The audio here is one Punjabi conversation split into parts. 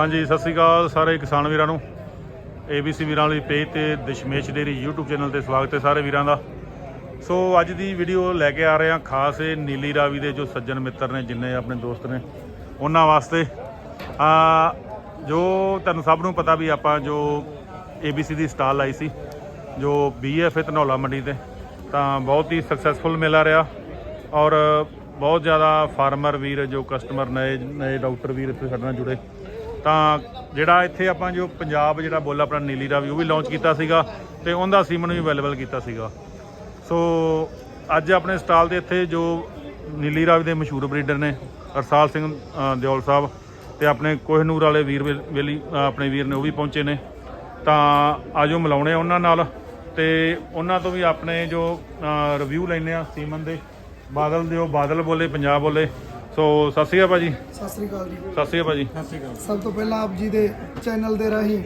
ਹਾਂਜੀ, ਸਤਿ ਸ੍ਰੀ ਅਕਾਲ ਸਾਰੇ ਕਿਸਾਨ ਵੀਰਾਂ ਨੂੰ। ABC ਵੀਰਾਂ ਵਾਲੀ ਪੇਜ ਤੇ ਦਸ਼ਮੇਸ਼ ਡੇਰੀ YouTube ਚੈਨਲ ਤੇ ਸਵਾਗਤ ਹੈ ਸਾਰੇ ਵੀਰਾਂ ਦਾ। ਸੋ ਅੱਜ ਦੀ ਵੀਡੀਓ ਲੈ ਕੇ ਆ ਰਹੇ ਹਾਂ ਖਾਸ ਇਹ ਨੀਲੀ ਰਾਵੀ ਦੇ ਜੋ ਸੱਜਣ ਮਿੱਤਰ ਨੇ, ਜਿੰਨੇ ਆਪਣੇ ਦੋਸਤ ਨੇ, ਉਹਨਾਂ ਵਾਸਤੇ। ਆ, ਜੋ ਤੁਹਾਨੂੰ ਸਭ ਨੂੰ ਪਤਾ ਵੀ ਆਪਾਂ ਜੋ ABC ਦੀ ਸਟਾਲ ਲਾਈ ਸੀ, ਜੋ BF ਧਨੌਲਾ ਮੰਡੀ ਤੇ, ਤਾਂ ਬਹੁਤ ਹੀ ਸਕਸੈਸਫੁਲ ਮੇਲਾ ਰਿਹਾ। ਔਰ ਬਹੁਤ ਜ਼ਿਆਦਾ ਫਾਰਮਰ ਵੀਰ, ਜੋ ਕਸਟਮਰ ਨਏ ਨਏ ਡਾਕਟਰ ਵੀਰ ਇੱਥੇ ਸਾਡੇ ਨਾਲ ਜੁੜੇ। ਤਾਂ ਜਿਹੜਾ ਇੱਥੇ ਆਪਾਂ ਜੋ ਪੰਜਾਬ ਜਿਹੜਾ ਬੋਲਾ ਆਪਣਾ ਨੀਲੀ ਰਾਵੀ ਉਹ ਵੀ ਲਾਂਚ ਕੀਤਾ ਸੀਗਾ ਤੇ ਉਹਦਾ ਸੀਮਨ ਵੀ ਅਵੇਲੇਬਲ ਕੀਤਾ ਸੀਗਾ। ਸੋ ਅੱਜ ਆਪਣੇ ਸਟਾਲ ਦੇ ਇੱਥੇ ਜੋ ਨੀਲੀ ਰਾਵੀ ਦੇ ਮਸ਼ਹੂਰ ਬਰੀਡਰ ਨੇ ਅਰਸਾਲ ਸਿੰਘ ਦਿਓਲ ਸਾਹਿਬ ਤੇ ਆਪਣੇ ਕੋਹਿਨੂਰ ਵਾਲੇ ਵੀਰ ਵੇ- ਵੇਲੀ ਆਪਣੇ ਵੀਰ ਨੇ ਉਹ ਵੀ ਪਹੁੰਚੇ ਨੇ। ਤਾਂ ਆਜੋ ਮਿਲਾਉਣੇ ਆ ਉਹਨਾਂ ਨਾਲ ਤੇ ਉਹਨਾਂ ਤੋਂ ਵੀ ਆਪਣੇ ਜੋ ਰਿਵਿਊ ਲੈਣੇ ਆ, ਸੀਮਨ ਦੇ। ਬਾਦਲ ਦਿਓ, ਬਾਦਲ ਬੋਲੇ, ਪੰਜਾਬ ਬੋਲੇ। ਸੋ ਸਤਿ ਸ਼੍ਰੀ ਅਕਾਲ ਭਾਜੀ। ਸਤਿ ਸ੍ਰੀ ਅਕਾਲ ਜੀ। ਸਤਿ ਸ਼੍ਰੀ ਅਕਾਲ ਭਾਜੀ। ਸਭ ਤੋਂ ਪਹਿਲਾਂ ਆਪ ਜੀ ਦੇ ਚੈਨਲ ਦੇ ਰਾਹੀਂ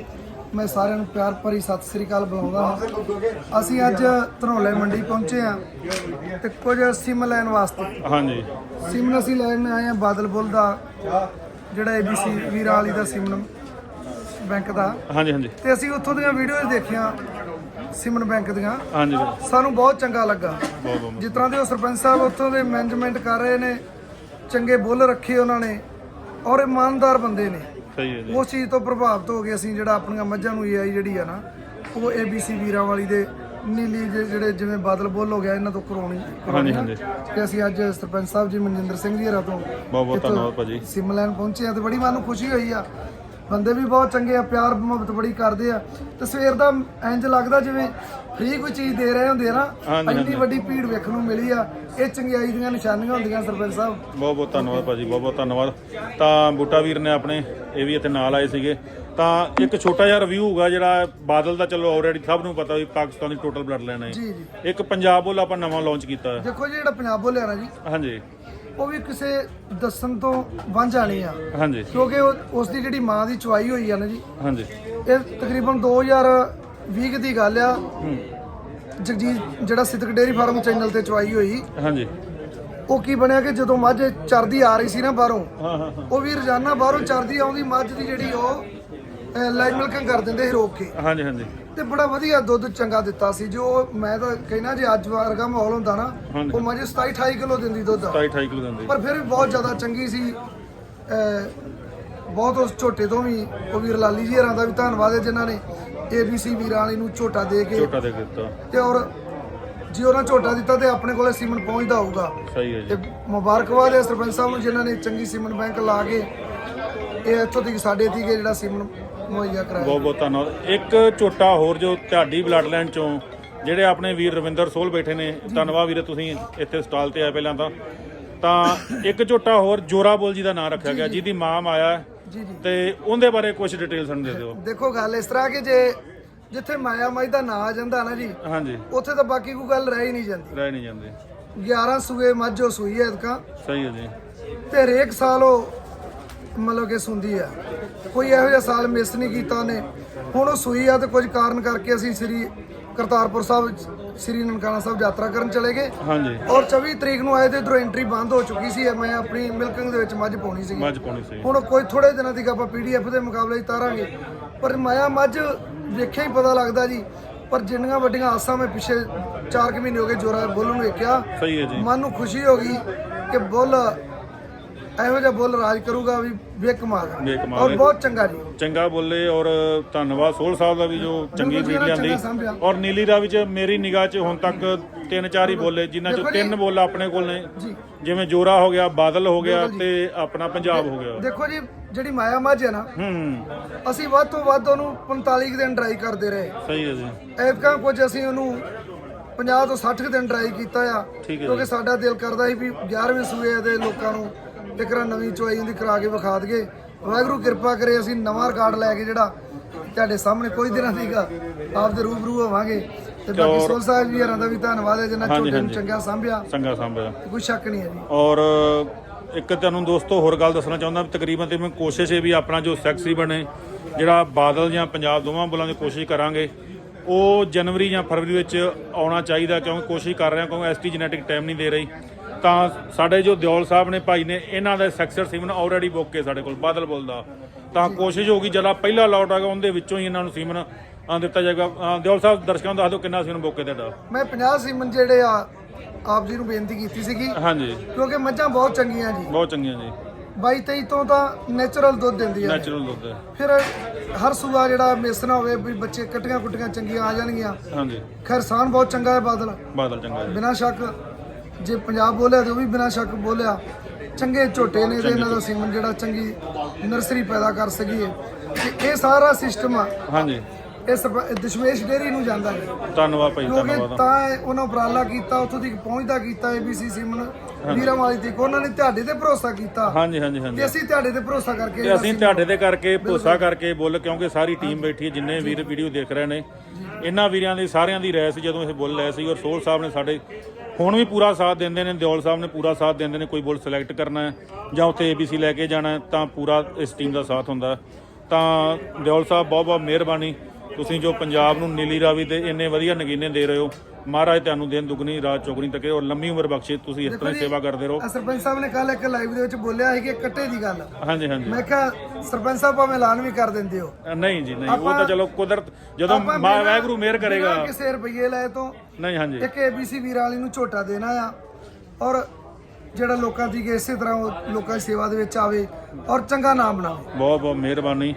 ਮੈਂ ਸਾਰਿਆਂ ਨੂੰ ਪਿਆਰ ਭਰੀ ਸਤਿ ਸ੍ਰੀ ਅਕਾਲ ਬੁਲਾਉਂਦਾ ਹਾਂ। ਅਸੀਂ ਅੱਜ ਧਨੌਲੇ ਮੰਡੀ ਪਹੁੰਚੇ ਹਾਂ ਤੇ ਕੁਝ ਸਿਮ ਲੈਣ ਵਾਸਤੇ। ਹਾਂਜੀ। ਸਿਮ ਅਸੀਂ ਲੈਣ ਆਏ ਹਾਂ ਬਾਦਲ ਬੁੱਲ ਦਾ ਜਿਹੜਾ ABC ਵੀਰਾਂ ਵਾਲੀ ਦਾ ਸਿਮਨ ਬੈਂਕ ਦਾ। ਹਾਂਜੀ ਹਾਂਜੀ। ਤੇ ਅਸੀਂ ਉੱਥੋਂ ਦੀਆਂ ਵੀਡੀਓਜ਼ ਦੇਖੀਆਂ ਸਿਮਨ ਬੈਂਕ ਦੀਆਂ। ਹਾਂਜੀ। ਬਹੁਤ ਸਾਨੂੰ ਬਹੁਤ ਚੰਗਾ ਲੱਗਾ। ਬਹੁਤ ਜਿਸ ਤਰ੍ਹਾਂ ਦੇ ਉਹ ਸਰਪੰਚ ਸਾਹਿਬ ਉੱਥੋਂ ਦੇ ਮੈਨੇਜਮੈਂਟ ਕਰ ਰਹੇ ਨੇ ਚੰਗੇ ਬੁੱਲ ਰੱਖੇ ਉਹਨਾਂ ਨੇ ਔਰ ਇਮਾਨਦਾਰ ਬੰਦੇ ਨੇ। ਸਹੀ ਹੈ ਜੀ। ਉਸ ਚੀਜ਼ ਤੋਂ ਪ੍ਰਭਾਵਿਤ ਹੋ ਕੇ ਅਸੀਂ ਜਿਹੜਾ ਆਪਣੀਆਂ ਮੱਝਾਂ ਨੂੰ ਏਆਈ ਜਿਹੜੀ ਆ ਨਾ ਉਹ ABC ਵੀਰਾਂ ਵਾਲੀ ਦੇ ਨੀਲੀ ਜਿਹੇ ਜਿਹੜੇ ਜਿਵੇਂ ਬਾਦਲ ਬੁੱਲ ਹੋ ਗਿਆ ਇਹਨਾਂ ਤੋਂ ਕਰਾਉਣੀ ਹਾਂਜੀ ਹਾਂਜੀ। ਤੇ ਅਸੀਂ ਅੱਜ ਸਰਪੰਚ ਸਾਹਿਬ ਜੀ ਮਨਜਿੰਦਰ ਸਿੰਘ ਜੀ ਹਰਾਂ ਤੋਂ ਬਹੁਤ ਬਹੁਤ ਧੰਨਵਾਦ ਭਾਜੀ। ਸਿਮਲੈਨ ਪਹੁੰਚੇ ਆ ਤੇ ਬੜੀ ਮਨ ਨੂੰ ਖੁਸ਼ੀ ਹੋਈ ਆ। ਬੰਦੇ ਵੀ ਬਹੁਤ ਚੰਗੇ ਆ ਪਿਆਰ ਮੁਹੱਬਤ ਬੜੀ ਕਰਦੇ ਆ। ਤੇ ਸਵੇਰ ਦਾ ਇੰਜ ਲੱਗਦਾ ਜਿਵੇਂ ਫ੍ਰੀ ਕੋਈ ਚੀਜ਼ ਦੇ ਰਹੇ ਹੁੰਦੇ ਨਾ ਹਾਂਜੀ, ਇੰਨੀ ਵੱਡੀ ਭੀੜ ਵੇਖਣ ਨੂੰ ਮਿਲੀ ਆ। ਇਹ ਚੰਗਿਆਈ ਦੀਆਂ ਨਿਸ਼ਾਨੀਆਂ ਹੁੰਦੀਆਂ ਸਰਪੰਚ ਸਾਹਿਬ। ਬਹੁਤ ਬਹੁਤ ਧੰਨਵਾਦ ਭਾਜੀ ਬਹੁਤ ਬਹੁਤ ਧੰਨਵਾਦ। ਤਾਂ ਬੂਟਾ ਵੀਰ ਨੇ ਆਪਣੇ ਇਹ ਵੀ ਇੱਥੇ ਨਾਲ ਆਏ ਸੀਗੇ। ਤਾਂ ਇੱਕ ਛੋਟਾ ਜਿਹਾ ਰਿਵਿਊ ਹੋਊਗਾ ਜਿਹੜਾ ਬਾਦਲ ਦਾ ਚਲੋ ਆਲਰੇਡੀ ਸਭ ਨੂੰ ਪਤਾ ਵੀ ਪਾਕਿਸਤਾਨੀ ਟੋਟਲ ਬਲੱਡ ਲਾਈਨ ਹੈ। ਜੀ ਜੀ। ਇੱਕ ਪੰਜਾਬ ਬੋਲ ਆਪਾਂ ਨਵਾਂ ਲਾਂਚ ਕੀਤਾ ਹੈ। ਦੇਖੋ ਜੀ ਜਿਹੜਾ ਪੰਜਾਬ ਬੋਲਿਆ ਨਾ ਜੀ ਹਾਂਜੀ। ਉਹ ਵੀ ਕਿਸੇ ਦੱਸਣ ਤੋਂ ਵਾਂਝਾ ਨਹੀਂ ਆ। ਹਾਂਜੀ। ਕਿਉਂਕਿ ਉਸ ਦੀ ਜਿਹੜੀ ਮਾਂ ਦੀ ਚੁਆਈ ਹੋਈ ਆ ਨਾ ਜੀ ਹਾਂਜੀ। ਇਹ ਤਕਰੀਬਨ 2020 ਦੀ ਗੱਲ ਆ। ਜਗਜੀਤ ਜਿਹੜਾ ਸਿੱਧਕ ਡੇਰੀ ਫਾਰਮ ਚੈਨਲ ਤੇ ਚੁਆਈ ਹੋਈ ਹਾਂਜੀ। ਉਹ ਕੀ ਬਣਿਆ ਕਿ ਜਦੋਂ ਮੱਝ ਚਰਦੀ ਆ ਰਹੀ ਸੀ ਨਾ ਬਾਹਰੋਂ ਉਹ ਵੀ ਰੋਜ਼ਾਨਾ ਬਾਹਰੋਂ ਚਰਦੀ ਆਉਂਦੀ ਮੱਝ ਦੀ ਜਿਹੜੀ ਉਹ ਲਾਈਨ ਮਿਲਕਿੰਗ ਕਰ ਦਿੰਦੇ ਸੀ ਰੋਕ ਕੇ। ਹਾਂਜੀ ਹਾਂਜੀ। ਤੇ ਬੜਾ ਵਧੀਆ ਦੁੱਧ ਚੰਗਾ ਦਿੱਤਾ ਸੀ ਜੋ ਮੈਂ ਤਾਂ ਕਹਿਣਾ ਜੇ ਅੱਜ ਵਰਗਾ ਮਾਹੌਲ ਹੁੰਦਾ ਨਾ। ਉਹ ਮੱਝ 27 28 ਕਿਲੋ ਦਿੰਦੀ ਦੁੱਧ। 27 28 ਕਿਲੋ ਦਿੰਦੇ। ਪਰ ਫਿਰ ਵੀ ਬਹੁਤ ਜ਼ਿਆਦਾ ਚੰਗੀ ਸੀ ਬਹੁਤ ਉਸ ਝੋਟੇ ਤੋਂ ਵੀ ਉਹ ਵੀਰ ਲਾਲੀ ਜੀ ਹਰਾਂ ਦਾ ਵੀ ਧੰਨਵਾਦ ਹੈ ਜਿਨ੍ਹਾਂ ਨੇ ABC ਵੀਰਾਂ ਵਾਲੀ ਨੂੰ ਝੋਟਾ ਦੇ ਕੇ ਛੋਟਾ ਦੇ ਕੇ ਦਿੱਤਾ। ਤੇ ਔਰ ਜੇ ਉਹਨਾਂ ਝੋਟਾ ਦਿੱਤਾ ਤੇ ਆਪਣੇ ਕੋਲੇ ਸੀਮਨ ਪਹੁੰਚਦਾ ਹੋਊਗਾ। ਸਹੀ ਹੈ ਤੇ ਜੀ ਮੁਬਾਰਕਬਾਦ ਹੈ ਸਰਪੰਚ ਸਾਹਿਬ ਨੂੰ ਜਿਨ੍ਹਾਂ ਨੇ ਚੰਗੀ ਸੀਮਨ ਬੈਂਕ ਲਾ ਕੇ ਇਹ ਇੱਥੋਂ ਤੱਕ ਸਾਡੇ ਤੀਕੇ ਜਿਹੜਾ ਸੀਮਨ ਮੁਹੱਈਆ ਕਰਾਇਆ। ਬਹੁਤ ਬਹੁਤ ਧੰਨਵਾਦ। ਇੱਕ ਛੋਟਾ ਹੋਰ ਜੋ ਤੁਹਾਡੀ ਬਲੱਡ ਲਾਈਨ ਚੋਂ ਜਿਹੜੇ ਆਪਣੇ ਵੀਰ ਰਵਿੰਦਰ ਸੋਲ ਬੈਠੇ ਨੇ ਧੰਨਵਾਦ ਵੀਰੇ ਤੁਸੀਂ ਇੱਥੇ ਸਟਾਲ ਤੇ ਆਏ ਪਹਿਲਾਂ ਤਾਂ। ਤਾਂ ਇੱਕ ਝੋਟਾ ਹੋਰ ਜੋਰਾ ਬੋਲ ਜੀ ਦਾ ਨਾਮ ਰੱਖਿਆ ਗਿਆ ਜਿਹਦੀ ਮਾਂ ਆਇਆ ਹੈ। ਜੀ ਜੀ। ਤੇ ਉਹਦੇ ਬਾਰੇ ਕੁਝ ਡਿਟੇਲ ਸਾਨੂੰ ਦੇ ਦਿਓ। ਦੇਖੋ ਗੱਲ ਇਸ ਤਰ੍ਹਾਂ ਕਿ ਜੇ ਜਿੱਥੇ ਮਾਇਆ ਮਾਈ ਦਾ ਨਾਂ ਆ ਜਾਂਦਾ ਨਾ ਜੀ ਹਾਂਜੀ। ਉੱਥੇ ਤਾਂ ਬਾਕੀ ਕੋਈ ਗੱਲ ਰਹਿ ਹੀ ਨਹੀਂ ਜਾਂਦੀ। ਰਹਿ ਨਹੀਂ ਜਾਂਦੇ। 11 ਸੂਏ ਮੱਝ ਸੂਈ ਹੈ ਇਤਕਾਂ ਸਹੀ ਹੈ ਜੀ। ਤੇ ਹਰੇਕ ਸਾਲ ਉਹ ਮਤਲਬ ਕਿ ਸੁੰਦੀ ਆ। ਕੋਈ ਇਹੋ ਜਿਹਾ ਸਾਲ ਮਿਸ ਨਹੀਂ ਕੀਤਾ ਉਹਨੇ। ਹੁਣ ਉਹ ਸੂਈ ਆ ਤੇ ਕੁਝ ਕਾਰਨ ਕਰਕੇ ਅਸੀਂ ਸ੍ਰੀ ਕਰਤਾਰਪੁਰ ਸਾਹਿਬ ਸ੍ਰੀ ਨਨਕਾਣਾ ਸਾਹਿਬ ਯਾਤਰਾ ਕਰਨ ਚਲੇ ਗਏ। ਹਾਂਜੀ। ਔਰ 24 ਤਰੀਕ ਨੂੰ ਆਏ ਤੇ ਇਧਰੋਂ ਐਂਟਰੀ ਬੰਦ ਹੋ ਚੁੱਕੀ ਸੀ। ਮੈਂ ਆਪਣੀ ਮਿਲਕਿੰਗ ਦੇ ਵਿੱਚ ਮੱਝ ਪਾਉਣੀ ਸੀ ਮੱਝ ਪਾਉਣੀ ਸੀ ਹੁਣ ਕੋਈ ਥੋੜੇ ਦਿਨਾਂ ਤੱਕ ਆਪਾਂ ਪੀਡੀਐਫ ਦੇ ਮੁਕਾਬਲੇ ਤਾਰਾਂਗੇ। ਪਰ ਮਾਇਆ ਮੱਝ ਵੇਖਿਆ ਹੀ ਪਤਾ ਲੱਗਦਾ ਜੀ। ਪਰ ਜਿੰਨੀਆਂ ਵੱਡੀਆਂ ਆਸਾਂ ਮੈਂ ਪਿੱਛੇ 4 ਮਹੀਨੇ ਹੋ ਗਏ ਜੋਰਾ ਬੁੱਲ ਨੂੰ ਵੇਖਿਆ। ਸਹੀ ਹੈ ਜੀ। ਮਨ ਨੂੰ ਖੁਸ਼ੀ ਹੋ ਗਈ ਕਿ ਬੁੱਲ ਇਹੋ ਜਿਹਾ ਬੁੱਲ ਰਾਜ ਕਰੂਗਾ ਵੀ ਵੇਖ ਮਾਰ। ਔਰ ਬਹੁਤ ਚੰਗਾ ਜੀ। ਚੰਗਾ ਬੋਲੇ ਔਰ ਧੰਨਵਾਦ ਸੋਲ ਸਾਹਿਬ ਦਾ ਵੀ ਜੋ ਚੰਗੀ ਜੀ, ਬੀਟ ਲਿਆਂਦੀ। ਸਾਂਭਿਆ। ਔਰ ਨੀਲੀ ਦਾ ਵਿੱਚ ਮੇਰੀ ਨਿਗਾਹ 'ਚ ਹੁਣ ਤੱਕ ਤਿੰਨ ਚਾਰ ਹੀ ਬੋਲੇ ਜਿਨ੍ਹਾਂ 'ਚੋਂ ਦੇਖੋ ਜੀ। ਤਿੰਨ ਬੋਲ ਆਪਣੇ ਕੋਲ ਨੇ। ਜੀ। ਜਿਵੇਂ ਜੋਰਾ ਹੋ ਗਿਆ ਬਾਦਲ ਹੋ ਗਿਆ ਤੇ ਆਪਣਾ ਪੰਜਾਬ ਹੋ ਗਿਆ। ਦੇਖੋ ਜੀ ਜਿਹੜੀ ਮਾਇਆ ਮੱਝ ਹੈ ਨਾ ਹੂੰ ਅਸੀਂ ਵੱਧ ਤੋਂ ਵੱਧ ਉਹਨੂੰ 45 ਕੁ ਦਿਨ ਡਰਾਈ ਕਰਦੇ ਰਹੇ। ਸਹੀ ਹੈ ਜੀ। ਐਤਕਾਂ ਕੁਝ ਅਸੀਂ ਉਹਨੂੰ 50 ਤੋਂ 60 ਕੁ ਦਿਨ ਟਰਾਈ ਕੀਤਾ ਆ ਠੀਕ ਹੈ ਕਿਉਂਕਿ ਸਾਡਾ ਦਿਲ ਕਰਦਾ ਸੀ ਵੀ 11ਵੇਂ ਸੂਏ ਦੇ ਲੋਕਾਂ ਨੂੰ ਟਿਕਰਾ ਨਵੀਂ ਚੁਆਈ ਦੀ ਕਰਾ ਕੇ ਵਿਖਾ ਦਈਏ। ਵਾਹਿਗੁਰੂ ਕਿਰਪਾ ਕਰੇ ਅਸੀਂ ਨਵਾਂ ਰਿਕਾਰਡ ਲੈ ਕੇ ਜਿਹੜਾ ਤੁਹਾਡੇ ਸਾਹਮਣੇ ਕੋਈ ਦਿਨਾਂ ਦੀਗਾ ਆਪ ਦੇ ਰੂਬਰੂ ਹੋਵਾਂਗੇ। ਤੇ ਬਾਕੀ ਸੋਲ ਸਾਹਿਬ ਜੀ ਹਰਾਂ ਦਾ ਵੀ ਧੰਨਵਾਦ ਹੈ ਜਿਨ੍ਹਾਂ ਝੋਟੇ ਨੂੰ। ਚੰਗਾ ਸੰਭਿਆ। ਸੰਗਾ ਸੰਭਿਆ। ਕੋਈ ਸ਼ੱਕ ਨਹੀਂ ਹੈ ਜੀ। ਔਰ ਇੱਕ ਤੁਹਾਨੂੰ ਦੋਸਤੋ ਹੋਰ ਗੱਲ ਦੱਸਣਾ ਚਾਹੁੰਦਾ ਤਕਰੀਬਨ ਤੇ ਮੈਂ ਕੋਸ਼ਿਸ਼ ਹੈ ਵੀ ਆਪਣਾ ਜੋ ਸੈਕਸੀ ਬਣੇ ਜਿਹੜਾ ਬਾਦਲ ਜਾਂ ਪੰਜਾਬ ਦੋਵਾਂ ਬੋਲਾਂ ਦੀ ਕੋਸ਼ਿਸ਼ ਕਰਾਂਗੇ ਉਹ ਜਨਵਰੀ ਜਾਂ ਫਰਵਰੀ ਵਿੱਚ ਆਉਣਾ ਚਾਹੀਦਾ ਕਿਉਂਕਿ ਕੋਸ਼ਿਸ਼ ਕਰ ਰਹੇ ਹਾਂ ਕਿਉਂਕਿ ਐਸਟੀ ਜੈਨੇਟਿਕ ਟਾਈਮ ਨਹੀਂ ਦੇ ਰਹੀ। ਤਾਂ ਸਾਡੇ ਜੋ ਦਿਓਲ ਸਾਹਿਬ ਨੇ ਭਾਈ ਨੇ ਇਹਨਾਂ ਦਾ ਸੈਕਸਰ ਸੀਮਨ ਆਲਰੇਡੀ ਬੁੱਕ ਕੇ ਸਾਡੇ ਕੋਲ ਬਾਦਲ ਬੋਲਦਾ ਤਾਂ ਕੋਸ਼ਿਸ਼ ਹੋਊਗੀ ਜਿਹੜਾ ਪਹਿਲਾ ਲੋਟ ਹੈਗਾ ਉਹਦੇ ਵਿੱਚੋਂ ਹੀ ਇਹਨਾਂ ਨੂੰ ਸੀਮਨ ਅ, ਦਿੱਤਾ ਜਾਏਗਾ। ਦਿਓਲ ਸਾਹਿਬ ਦਰਸ਼ਕਾਂ ਨੂੰ ਦੱਸ ਦਿਓ ਕਿੰਨਾ ਸੀਮਨ ਬੋਕੇ ਤੁਹਾਡਾ। ਮੈਂ 50 ਸੀਮਨ ਜਿਹੜੇ ਆ ਆਪ ਜੀ ਨੂੰ ਬੇਨਤੀ ਕੀਤੀ ਸੀਗੀ। ਹਾਂਜੀ। ਕਿਉਂਕਿ ਮੱਝਾਂ ਬਹੁਤ ਚੰਗੀਆਂ ਜੀ। ਬਹੁਤ ਚੰਗੀਆਂ ਜੀ। 22 23 ਤੋਂ ਤਾਂ ਨੇਚਰਲ ਦੁੱਧ ਦਿੰਦੀਆਂ ਨੇ। ਨੈਚੁਰਲ ਦੁੱਧ ਹੈ। ਫਿਰ ਹਰ ਸੂਆ ਜਿਹੜਾ ਮਿਸ ਨਾ ਹੋਵੇ ਵੀ ਬੱਚੇ ਕਟੀਆਂ ਕੁੱਟੀਆਂ ਚੰਗੀਆਂ ਆ ਜਾਣਗੀਆਂ। ਹਾਂਜੀ। ਖਰਸਾਨ ਬਹੁਤ ਚੰਗਾ ਹੈ ਬਾਦਲ। ਬਾਦਲ ਚੰਗਾ ਜੀ ਬਿਨਾਂ ਸ਼ੱਕ ਜੇ ਪੰਜਾਬ ਬੋਲਿਆ ਤੇ ਉਹ ਵੀ ਬਿਨਾਂ ਸ਼ੱਕ ਬੋਲਿਆ। ਚੰਗੇ ਝੋਟੇ ਨੇ ਤੇ ਇਹਨਾਂ ਦਾ ਸੀਮਨ ਜਿਹੜਾ ਚੰਗੀ ਨਰਸਰੀ ਪੈਦਾ ਕਰ ਸਕੀਏ। ਤੇ ਇਹ ਸਾਰਾ ਸਿਸਟਮ ਆ। ਹਾਂਜੀ। ਸਰਪ- ਦਸ਼ਮੇਸ਼ ਡੇਰੀ ਨੂੰ ਜਾਂਦਾ ਹੈ ਧੰਨਵਾਦ ਭਾਈ ਧੰਨਵਾਦ ਤਾਂ ਉਹਨਾਂ ਉਪਰਾਲਾ ਕੀਤਾ ਉੱਥੋਂ ਤੱਕ ਪਹੁੰਚਦਾ ਕੀਤਾ ਏਬੀਸੀ ਸੀਮਨ ਵੀਰਾਂ ਵਾਲੀ ਤੱਕ ਉਹਨਾਂ ਨੇ ਤੁਹਾਡੇ ਤੇ ਭਰੋਸਾ ਕੀਤਾ। ਹਾਂਜੀ ਹਾਂਜੀ ਹਾਂਜੀ। ਤੇ ਅਸੀਂ ਤੁਹਾਡੇ ਤੇ ਭਰੋਸਾ ਕਰਕੇ ਤੇ ਅਸੀਂ ਤੁਹਾਡੇ ਤੇ ਕਰਕੇ ਭਰੋਸਾ ਕਰਕੇ ਬੁੱਲ ਕਿਉਂਕਿ ਸਾਰੀ ਟੀਮ ਬੈਠੀ ਹੈ ਜਿੰਨੇ ਵੀਰ ਵੀਡੀਓ ਦੇਖ ਰਹੇ ਨੇ। ਇਹਨਾਂ ਵੀਰਾਂ ਦੀ ਸਾਰਿਆਂ ਦੀ ਰਾਇ ਸੀ ਜਦੋਂ ਇਹ ਬੁੱਲ ਲਏ ਸੀ ਔਰ ਸੋਲ ਸਾਹਿਬ ਨੇ ਸਾਡੇ ਹੁਣ ਵੀ ਪੂਰਾ ਸਾਥ ਦਿੰਦੇ ਨੇ, ਦਿਓਲ ਸਾਹਿਬ ਨੇ ਪੂਰਾ ਸਾਥ ਦਿੰਦੇ ਨੇ, ਕੋਈ ਬੁੱਲ ਸਿਲੈਕਟ ਕਰਨਾ ਹੈ ਜਾਂ ਉੱਥੇ ਏਬੀਸੀ ਲੈ ਕੇ ਜਾਣਾ ਤਾਂ ਪੂਰਾ ਇਸ ਟੀਮ ਦਾ ਸਾਥ ਹੁੰਦਾ ਤਾਂ ਦਿਓਲ ਸਾਹਿਬ ਬਹੁਤ ਬਹੁਤ ਮਿਹਰਬਾਨੀ। ਤੁਸੀਂ ਜੋ ਪੰਜਾਬ ਨੂੰ ਨੀਲੀ ਰਾਵੀ ਦੇ ਇੰਨੇ ਵਧੀਆ ਨਗੀਨੇ ਦੇ ਰਹੇ ਹੋ ਮਹਾਰਾਜ ਤੁਹਾਨੂੰ ਦਿਨ ਦੁਗਣੀ ਰਾਤ ਚੌਗਣੀ ਤੱਕੇ ਔਰ ਲੰਮੀ ਉਮਰ ਬਖਸ਼ੇ ਤੁਸੀਂ ਇਸ ਤਰ੍ਹਾਂ ਸੇਵਾ ਕਰਦੇ ਰਹੋ। ਸਰਪੰਚ ਸਾਹਿਬ ਨੇ ਕੱਲ ਇੱਕ ਲਾਈਵ ਦੇ ਵਿੱਚ ਬੋਲਿਆ ਸੀ ਕਿ ਕੱਟੇ ਦੀ ਗੱਲ। ਹਾਂਜੀ ਹਾਂਜੀ। ਮੈਂ ਕਿਹਾ ਸਰਪੰਚ ਸਾਹਿਬ ਭਾਵੇਂ ਐਲਾਨ ਵੀ ਕਰ ਦਿੰਦੇ ਹੋ। ਨਹੀਂ ਜੀ ਨਹੀਂ ਉਹ ਤਾਂ ਚਲੋ ਕੁਦਰਤ ਜਦੋਂ ਮਾ ਵਾਹਿਗੁਰੂ ਮਿਹਰ ਕਰੇਗਾ। ਕਿਸੇ ਰੁਪਈਏ ਲਏ ਤੋਂ ਨਹੀਂ ਹਾਂਜੀ। ਇੱਕ ਏਬੀਸੀ ਵੀਰਾਂ ਵਾਲੀ ਨੂੰ ਝੋਟਾ ਦੇਣਾ ਆ ਔਰ ਜਿਹੜਾ ਲੋਕਾਂ ਦੀ ਇਸੇ ਤਰ੍ਹਾਂ ਲੋਕਾਂ ਦੀ ਸੇਵਾ ਦੇ ਵਿੱਚ ਆਵੇ ਔਰ ਚੰਗਾ ਨਾਮ ਬਣਾਵੇ। ਬਹੁਤ ਬਹੁਤ ਮਿਹਰਬਾਨੀ।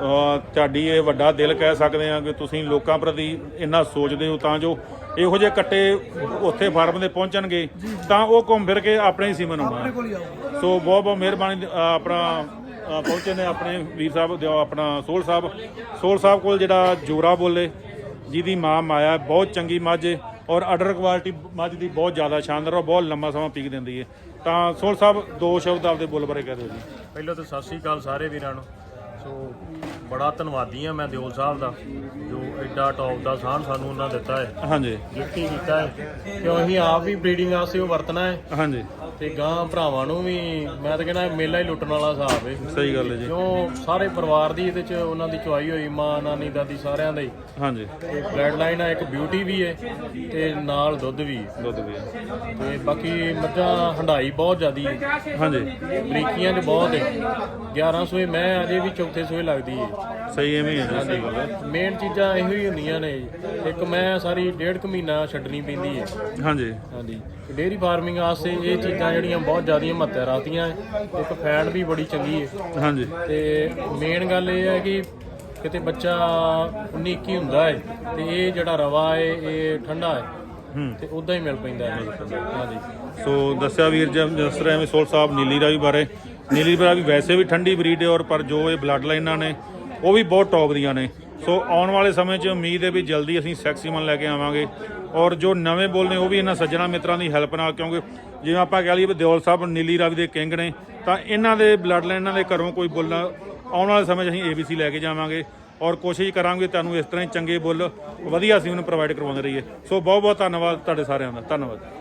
ਤੁਹਾਡੀ ਇਹ ਵੱਡਾ ਦਿਲ ਕਹਿ ਸਕਦੇ ਆ ਕਿ ਤੁਸੀਂ ਲੋਕਾਂ ਪ੍ਰਤੀ ਇੰਨਾ ਸੋਚਦੇ ਹੋ ਤਾਂ ਜੋ ਇਹੋ ਜਿਹੇ ਕੱਟੇ ਉੱਥੇ ਫਾਰਮ ਦੇ ਪਹੁੰਚਣਗੇ ਤਾਂ ਉਹ ਘੁੰਮ ਫਿਰ ਕੇ ਆਪਣੇ ਹੀ ਸੀਮਨ ਆਉਣਾ ਆਪਣੇ ਕੋਲ ਹੀ ਆਓ। ਸੋ ਬਹੁਤ ਬਹੁਤ ਮਿਹਰਬਾਨੀ ਆਪਣਾ ਪਹੁੰਚੇ ਨੇ ਆਪਣੇ ਵੀਰ ਸਾਹਿਬ ਦਿਓ ਆਪਣਾ ਸੋਲ ਸਾਹਿਬ। ਸੋਲ ਸਾਹਿਬ ਕੋਲ ਜਿਹੜਾ ਜੋਰਾ ਬੋਲੇ ਜਿਹਦੀ ਮਾਂ ਮਾਇਆ ਬਹੁਤ ਚੰਗੀ ਮੱਝ ਹੈ ਔਰ ਆਰਡਰ ਕੁਆਲਿਟੀ ਮੱਝ ਦੀ ਬਹੁਤ ਜ਼ਿਆਦਾ ਸ਼ਾਨਦਾਰ ਔਰ ਬਹੁਤ ਲੰਮਾ ਸਮਾਂ ਪੀਕ ਦਿੰਦੀ ਹੈ ਤਾਂ ਸੋਲ ਸਾਹਿਬ ਦੋ ਸ਼ਬਦ ਆਪਦੇ ਬੁੱਲ ਬਾਰੇ ਕਹਿ ਦਿਓ ਜੀ। ਪਹਿਲਾਂ ਤਾਂ ਸਤਿ ਸ੍ਰੀ ਅਕਾਲ ਸਾਰੇ ਵੀਰਾਂ ਨੂੰ। ਸੋ ਬੜਾ ਧੰਨਵਾਦੀ ਆ ਮੈਂ ਦਿਓਲ ਸਾਹਿਬ ਦਾ ਜੋ ਐਡਾ ਟੌਪ ਦਾ ਸਾਨ ਸਾਨੂੰ ਉਹਨਾਂ ਦਿੱਤਾ ਹੈ। ਹਾਂਜੀ। ਗਿਫਟ ਹੀ ਕੀਤਾ ਹੈ। ਕਿਉਂ ਅਸੀਂ ਆਪ ਵੀ ਬਰੀਡਿੰਗ ਵਾਸਤੇ ਉਹ ਵਰਤਣਾ ਹੈ। ਹਾਂਜੀ। ਤੇ ਗਾਂ ਭਰਾਵਾਂ ਨੂੰ ਵੀ ਮੈਂ ਤਾਂ ਕਹਿੰਦਾ ਮੇਲਾ ਹੀ ਲੁੱਟਣ ਵਾਲਾ ਹਿਸਾਬ ਹੈ ਸਹੀ ਗੱਲ ਹੈ ਜੀ। ਕਿਉਂ ਸਾਰੇ ਪਰਿਵਾਰ ਦੀ ਇਹਦੇ ਚ ਉਹਨਾਂ ਦੀ ਚੁਆਈ ਹੋਈ ਮਾਂ ਨਾਨੀ ਦਾਦੀ ਸਾਰਿਆਂ ਦਾ। ਹੀ ਹਾਂਜੀ। ਤੇ ਬਲੱਡ ਲਾਈਨ ਆ ਇੱਕ ਬਿਊਟੀ ਵੀ ਹੈ ਤੇ ਨਾਲ ਦੁੱਧ ਵੀ ਹੈ। ਦੁੱਧ ਵੀ। ਤੇ ਬਾਕੀ ਮੱਝਾਂ ਹੰਡਾਈ ਬਹੁਤ ਜ਼ਿਆਦੀ ਹੈ ਹਾਂਜੀ। ਬਰੀਕੀਆਂ 'ਚ ਬਹੁਤ ਹੈ 11 ਸੂਏ ਮੈਂ ਅਜੇ ਵੀ ਚੌਥੇ ਸੂਏ ਲੱਗਦੀ ਹੈ। ਸਹੀ ਐਵੇਂ ਹੀ ਹੈ ਸਹੀ ਗੱਲ ਹੈ ਮੇਨ ਚੀਜ਼ਾਂ ਇਹੋ ਹੀ ਹੁੰਦੀਆਂ ਨੇ। ਜੀ। ਇੱਕ ਮੈਂ ਸਾਰੀ ਡੇਢ ਕੁ ਮਹੀਨਾ ਛੱਡਣੀ ਪੈਂਦੀ ਹੈ। ਹਾਂਜੀ। ਹਾਂਜੀ। ਡੇਅਰੀ ਫਾਰਮਿੰਗ ਵਾਸਤੇ ਇਹ ਚੀਜ਼ਾਂ ਜਿਹੜੀਆਂ ਬਹੁਤ ਜ਼ਿਆਦੀਆਂ ਮਹੱਤਵ ਰੱਖਦੀਆਂ। ਹੈ। ਇੱਕ ਫੈਟ ਵੀ ਬੜੀ ਚੰਗੀ ਹੈ। ਹਾਂਜੀ। ਤੇ ਮੇਨ ਗੱਲ ਇਹ ਹੈ ਕਿ ਕਿਤੇ ਬੱਚਾ 19 21 ਹੁੰਦਾ ਹੈ ਤੇ ਇਹ ਜਿਹੜਾ ਰਵਾ ਹੈ ਇਹ ਠੰਡਾ ਹੈ। ਹੂੰ। ਤੇ ਉਦਾਂ ਹੀ ਮਿਲ ਪੈਂਦਾ ਹੈ। ਹਾਂਜੀ। ਸੋ ਦੱਸਿਆ ਵੀਰ ਜੀ ਜਿਸ ਤਰ੍ਹਾਂ ਐਵੇਂ ਸੋਲ ਸਾਹਿਬ ਨੀਲੀ ਰਾਵੀ ਬਾਰੇ ਨੀਲੀ ਰਾਵੀ ਵੈਸੇ ਵੀ ਠੰਡੀ ਬਰੀਡ ਹੈ ਔਰ ਪਰ ਜੋ ਇਹ ਬਲੱਡ ਲਾਈਨਾਂ ਨੇ, ਉਹ ਵੀ ਬਹੁਤ ਟੌਪ ਦੀਆਂ ਨੇ। ਸੋ ਆਉਣ ਵਾਲੇ ਸਮੇਂ 'ਚ ਉਮੀਦ ਹੈ ਵੀ ਜਲਦੀ ਅਸੀਂ ਸੈਕਸੀਮਨ ਲੈ ਕੇ ਆਵਾਂਗੇ ਔਰ ਜੋ ਨਵੇਂ ਬੋਲ ਨੇ ਉਹ ਵੀ ਇਹਨਾਂ ਸੱਜਣਾ ਮਿੱਤਰਾਂ ਦੀ ਹੈਲਪ ਨਾਲ, ਕਿਉਂਕਿ ਜਿਵੇਂ ਆਪਾਂ ਕਹਿ ਲਈਏ ਵੀ ਦਿਓਲ ਸਾਹਿਬ ਨੀਲੀ ਰਾਵੀ ਦੇ ਕਿੰਗ ਨੇ, ਤਾਂ ਇਹਨਾਂ ਦੇ ਬਲੱਡ ਲਾਈਨਾਂ ਦੇ ਘਰੋਂ ਕੋਈ ਬੁੱਲ ਆਉਣ ਵਾਲੇ ਸਮੇਂ 'ਚ ਅਸੀਂ ਏਬੀਸੀ ਲੈ ਕੇ ਜਾਵਾਂਗੇ ਔਰ ਕੋਸ਼ਿਸ਼ ਕਰਾਂਗੇ ਤੁਹਾਨੂੰ ਇਸ ਤਰ੍ਹਾਂ ਹੀ ਚੰਗੇ ਬੁੱਲ ਵਧੀਆ ਅਸੀਂ ਉਹਨੂੰ ਪ੍ਰੋਵਾਈਡ ਕਰਵਾਉਂਦੇ ਰਹੀਏ। ਸੋ ਬਹੁਤ ਬਹੁਤ ਧੰਨਵਾਦ ਤੁਹਾਡੇ ਸਾਰਿਆਂ ਦਾ। ਧੰਨਵਾਦ।